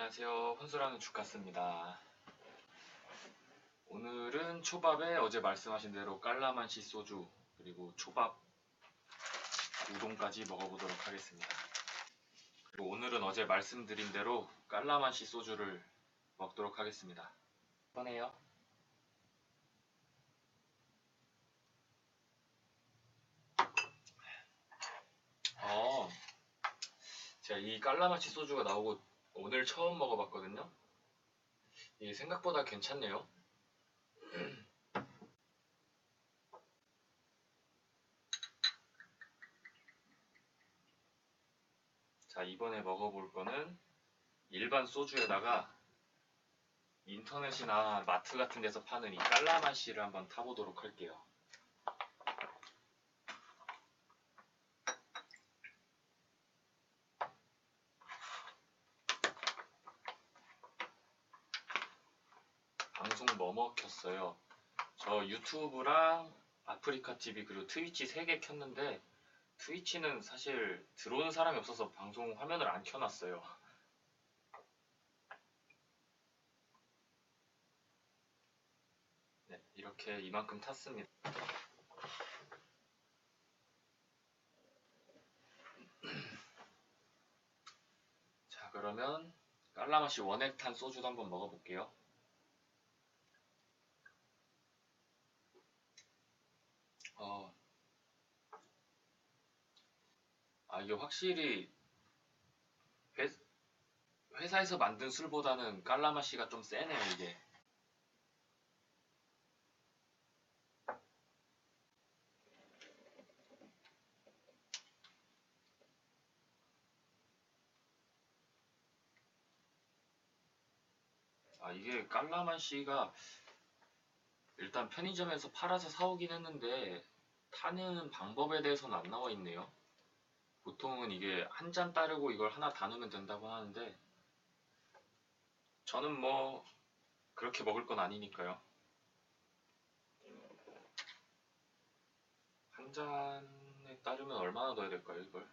안녕하세요. 혼술하는 주카스입니다. 오늘은 초밥에 어제 말씀하신 대로 깔라만시 소주 그리고 초밥 우동까지 먹어보도록 하겠습니다. 그리고 오늘은 어제 말씀드린 대로 깔라만시 소주를 먹도록 하겠습니다. 꺼내요. 어, 제가 이 깔라만시 소주가 나오고 오늘 처음 먹어봤거든요. 이게 생각보다 괜찮네요. 자, 이번에 먹어볼 거는 일반 소주에다가 인터넷이나 마트 같은 데서 파는 이 깔라만시를 한번 타보도록 할게요. 방송 뭐 먹혔어요? 저 유튜브랑 아프리카 TV 그리고 트위치 3개 켰는데 트위치는 사실 들어오는 사람이 없어서 방송 화면을 안 켜놨어요. 네, 이렇게 이만큼 탔습니다. 자, 그러면 깔라맛이 원액탄 소주도 한번 먹어볼게요. 어, 아, 이게 확실히 회, 회사에서 만든 술보다는 깔라마시가 좀 세네요, 이게. 아, 이게 깔라마시가 일단 편의점에서 팔아서 사오긴 했는데 타는 방법에 대해서는 안 나와 있네요. 보통은 이게 한 잔 따르고 이걸 하나 다 넣으면 된다고 하는데 저는 뭐 그렇게 먹을 건 아니니까요. 한 잔에 따르면 얼마나 넣어야 될까요, 이걸?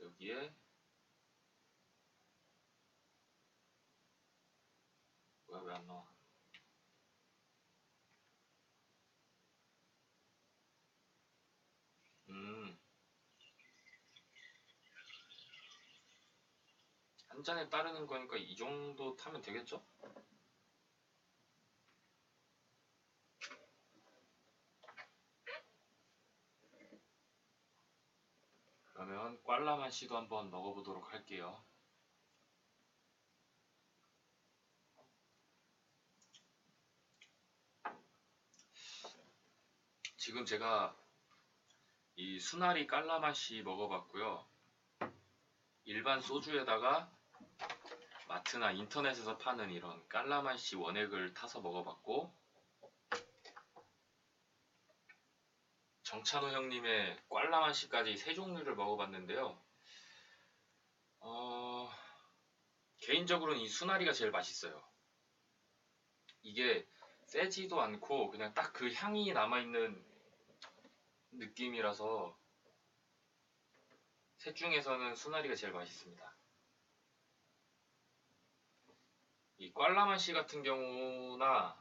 여기에 뭐야 왜 안 나와? 음. 한 잔에 따르는 거니까 이 정도 타면 되겠죠? 그러면 꽐라만시도 한번 먹어보도록 할게요. 지금 제가 이 수나리 깔라맛이 먹어봤고요. 일반 소주에다가 마트나 인터넷에서 파는 이런 깔라맛이 원액을 타서 먹어봤고 정찬호 형님의 꽐라맛이까지 세 종류를 먹어봤는데요. 어, 개인적으로는 이 수나리가 제일 맛있어요. 이게 세지도 않고 그냥 딱 그 향이 남아있는 느낌이라서 셋 중에서는 수나리가 제일 맛있습니다. 이 꽐라만시 같은 경우나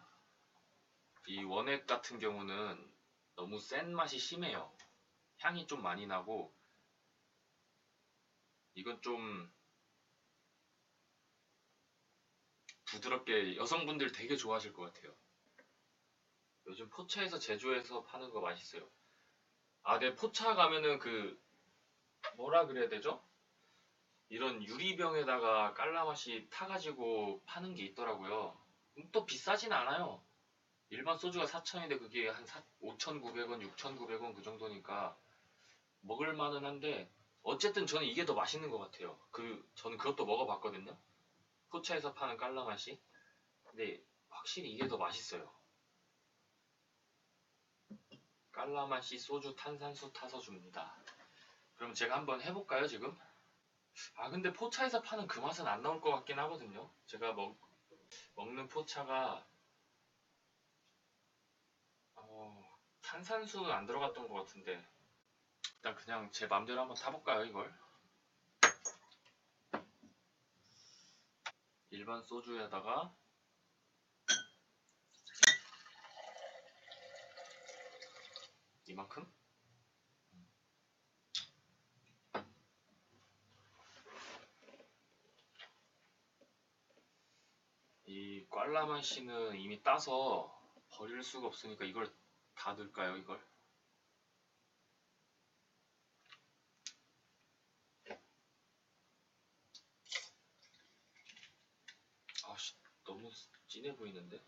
이 원액 같은 경우는 너무 센 맛이 심해요. 향이 좀 많이 나고 이건 좀 부드럽게 여성분들 되게 좋아하실 것 같아요. 요즘 포차에서 제조해서 파는 거 맛있어요. 아, 네, 포차 가면은 그 뭐라 그래야 되죠? 이런 유리병에다가 깔라맛이 타가지고 파는 게 있더라고요. 음, 또 비싸진 않아요. 일반 소주가 4,000원인데 그게 한 5,900원, 6,900원 그 정도니까 먹을 만은 한데 어쨌든 저는 이게 더 맛있는 것 같아요. 그 저는 그것도 먹어봤거든요. 포차에서 파는 깔라맛이. 근데 확실히 이게 더 맛있어요. 깔라맛이 소주 탄산수 타서 줍니다. 그럼 제가 한번 해볼까요, 지금? 아, 근데 포차에서 파는 그 맛은 안 나올 것 같긴 하거든요. 제가 먹, 먹는 포차가, 어, 탄산수는 안 들어갔던 것 같은데, 일단 그냥 제 맘대로 한번 타볼까요 이걸? 일반 소주에다가 이만큼? 이 꽐라맛씨는 이미 따서 버릴 수가 없으니까 이걸 다 넣을까요 이걸? 아씨 너무 진해 보이는데?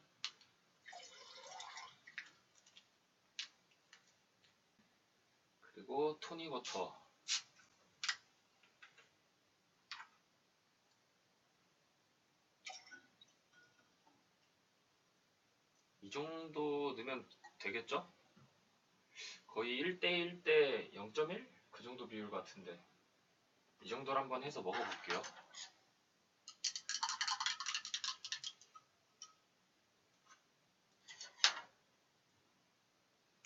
그리고 토닉 워터 이 정도 넣으면 되겠죠? 거의 1대1 대 0.1? 그 정도 비율 같은데 이 정도로 한번 해서 먹어볼게요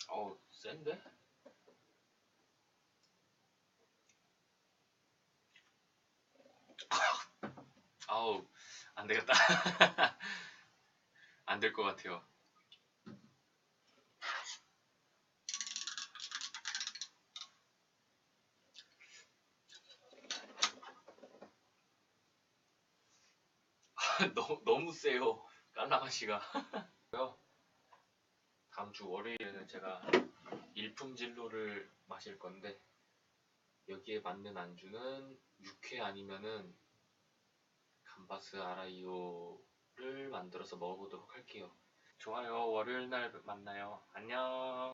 어우 센데? 아우 안 되겠다. 안 될 것 같아요. 너무 너무 세요. 깔라마시가. 다음 주 월요일에는 제가 일품 진로를 마실 건데 여기에 맞는 안주는 육회 아니면은 감바스 아라이오를 만들어서 먹어보도록 할게요. 좋아요. 월요일 날 만나요. 안녕.